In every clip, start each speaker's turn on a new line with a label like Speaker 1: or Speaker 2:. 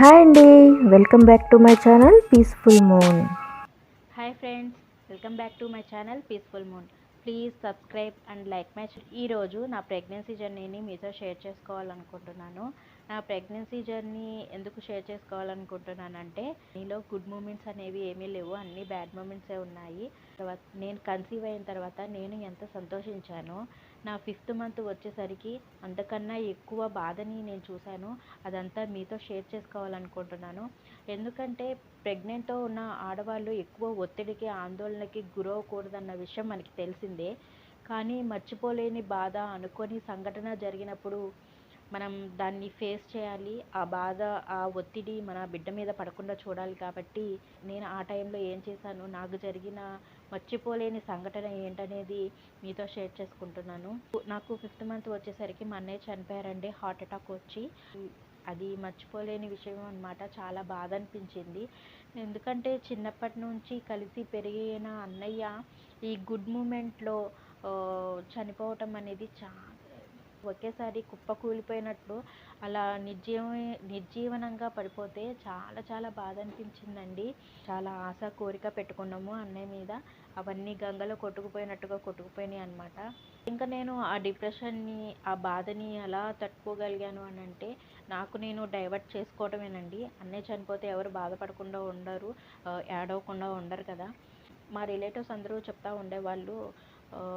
Speaker 1: Hi అండి. Welcome back to my channel peaceful moon.
Speaker 2: Hi friends welcome back to my channel peaceful moon. Please subscribe and like my ఈరోజు నా pregnancy జర్నీని మీతో share చేసుకోవాలనుకుంటున్నాను. నా pregnancy journey ఎందుకు share చేసుకోవాలనుకుంటున్నానంటే నీలో గుడ్ మూమెంట్స్ అనేవి ఏమీ లేవు అన్ని బ్యాడ్ మూమెంట్సే ఉన్నాయి. తర్వాత నేను కన్సీవ్ అయిన తర్వాత నేను ఎంత సంతోషించానో నా ఫిఫ్త్ మంత్ వచ్చేసరికి అంతకన్నా ఎక్కువ బాధని నేను చూశాను. అదంతా మీతో షేర్ చేసుకోవాలనుకుంటున్నాను. ఎందుకంటే ప్రెగ్నెంట్తో ఉన్న ఆడవాళ్ళు ఎక్కువ ఒత్తిడికి ఆందోళనకి గురవకూడదన్న విషయం మనకి తెలిసిందే. కానీ మర్చిపోలేని బాధ అనుకోని సంఘటన జరిగినప్పుడు మనం దాన్ని ఫేస్ చేయాలి. ఆ బాధ ఆ ఒత్తిడి మన బిడ్డ మీద పడకుండా చూడాలి కాబట్టి నేను ఆ టైంలో ఏం చేశాను నాకు జరిగిన మర్చిపోలేని సంఘటన ఏంటనేది మీతో షేర్ చేసుకుంటున్నాను. నాకు ఫిఫ్త్ మంత్ వచ్చేసరికి మా అన్నయ్య చనిపోయారండి హార్ట్ అటాక్ వచ్చి. అది మర్చిపోలేని విషయం అనమాట చాలా బాధ అనిపించింది. ఎందుకంటే చిన్నప్పటి నుంచి కలిసి పెరిగిన అన్నయ్య ఈ గుడ్ మూమెంట్లో చనిపోవటం అనేది చాలా ఒకేసారి కుప్ప కూలిపోయినట్లు అలా నిర్జీవ నిర్జీవనంగా పడిపోతే చాలా చాలా బాధ అనిపించిందండి. చాలా ఆశ కోరిక పెట్టుకున్నాము అన్నయ్య మీద. అవన్నీ గంగలో కొట్టుకుపోయినట్టుగా కొట్టుకుపోయినాయి అనమాట ఇంకా నేను ఆ డిప్రెషన్ని ఆ బాధని ఎలా తట్టుకోగలిగాను అని అంటే నాకు నేను డైవర్ట్ చేసుకోవటమేనండి. అన్నయ్య చనిపోతే ఎవరు బాధపడకుండా ఉండరు ఏడవకుండా ఉండరు కదా. మా రిలేటివ్స్ అందరూ చెప్తా ఉండేవాళ్ళు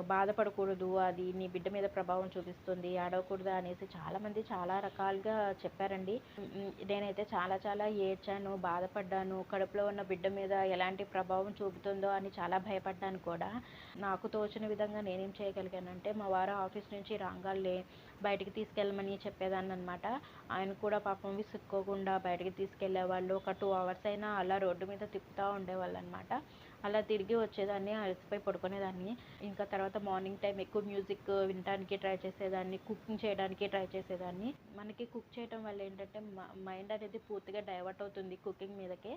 Speaker 2: బాధపడకూడదు అది నీ బిడ్డ మీద ప్రభావం చూపిస్తుంది ఆడవకూడదు అనేసి చాలామంది చాలా రకాలుగా చెప్పారండి. నేనైతే చాలా చాలా ఏడ్చాను బాధపడ్డాను కడుపులో ఉన్న బిడ్డ మీద ఎలాంటి ప్రభావం చూపుతుందో అని చాలా భయపడ్డాను కూడా. నాకు తోచిన విధంగా నేనేం చేయగలిగానంటే మా వారు ఆఫీస్ నుంచి రాగాలే బయటికి తీసుకెళ్ళమని చెప్పేదాన్ని అనమాట ఆయన కూడా పాపం విసుక్కోకుండా బయటికి తీసుకెళ్ళేవాళ్ళు ఒక టూ అవర్స్ అయినా అలా రోడ్డు మీద తిప్పుతూ ఉండేవాళ్ళు అనమాట అలా తిరిగి వచ్చేదాన్ని అలసిపోయి పడుకునేదాన్ని. ఇంకా ఇంకా తర్వాత మార్నింగ్ టైం ఎక్కువ మ్యూజిక్ వినడానికి ట్రై చేసేదాన్ని కుకింగ్ చేయడానికి ట్రై చేసేదాన్ని. మనకి కుక్ చేయడం వల్ల ఏంటంటే మైండ్ అనేది పూర్తిగా డైవర్ట్ అవుతుంది కుకింగ్ మీదకే.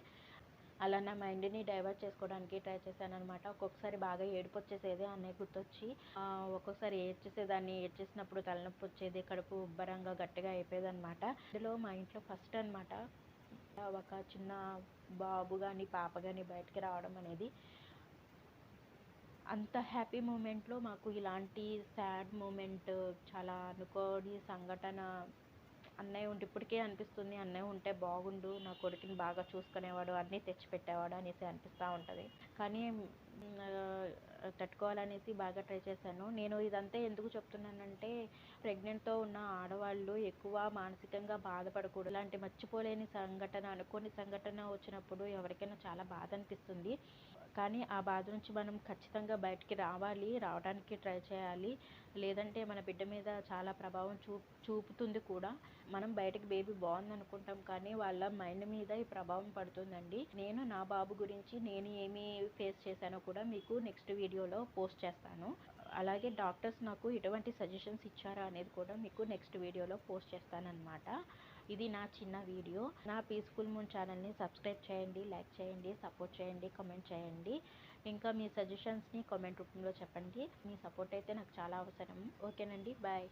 Speaker 2: అలా నా మైండ్ని డైవర్ట్ చేసుకోవడానికి ట్రై చేశాను అనమాట ఒక్కొక్కసారి బాగా ఏడుపు వచ్చేసేది అన్నయ్య గుర్తొచ్చి ఒక్కొక్కసారి ఏడ్చేసేదాన్ని. ఏడ్చేసినప్పుడు తలనొప్పి వచ్చేది కడుపు ఉబ్బరంగా గట్టిగా అయిపోయేది అనమాట ఇందులో మా ఇంట్లో ఫస్ట్ అనమాట ఒక చిన్న బాబు కానీ పాప కానీ బయటికి రావడం అనేది అంత హ్యాపీ మూమెంట్లో మాకు ఇలాంటి సాడ్ మూమెంట్ చాలా అనుకోని సంఘటన అన్నయ్య ఉంటే ఇప్పటికే అనిపిస్తుంది. అన్నయ్య ఉంటే బాగుండు నా కొడుకుని బాగా చూసుకునేవాడు అన్నీ తెచ్చిపెట్టేవాడు అనేసి అనిపిస్తూ ఉంటుంది. కానీ తట్టుకోవాలనేసి బాగా ట్రై చేశాను. నేను ఇదంతా ఎందుకు చెప్తున్నానంటే ప్రెగ్నెంట్తో ఉన్న ఆడవాళ్ళు ఎక్కువ మానసికంగా బాధపడకూడదు. ఇలాంటి మర్చిపోలేని సంఘటన అనుకోని సంఘటన వచ్చినప్పుడు ఎవరికైనా చాలా బాధ అనిపిస్తుంది. కానీ ఆ బాధ నుంచి మనం ఖచ్చితంగా బయటికి రావాలి రావడానికి ట్రై చేయాలి. లేదంటే మన బిడ్డ మీద చాలా ప్రభావం చూ చూపుతుంది కూడా. మనం బయటకు బేబీ బాగుంది అనుకుంటాం కానీ వాళ్ళ మైండ్ మీద ఈ ప్రభావం పడుతుందండి. నేను నా బాబు గురించి నేను ఏమి ఫేస్ చేశాను కూడా మీకు నెక్స్ట్ వీడియోలో పోస్ట్ చేస్తాను. అలాగే డాక్టర్స్ నాకు ఎటువంటి సజెషన్స్ ఇచ్చారా అనేది కూడా మీకు నెక్స్ట్ వీడియోలో పోస్ట్ చేస్తానన్నమాట. ఇది నా చిన్న వీడియో నా పీస్ఫుల్ మూన్ ఛానల్ని సబ్స్క్రైబ్ చేయండి లైక్ చేయండి సపోర్ట్ చేయండి కామెంట్ చేయండి. ఇంకా మీ సజెషన్స్ని కామెంట్ రూపంలో చెప్పండి. మీ సపోర్ట్ అయితే నాకు చాలా అవసరం. ఓకేనండి బాయ్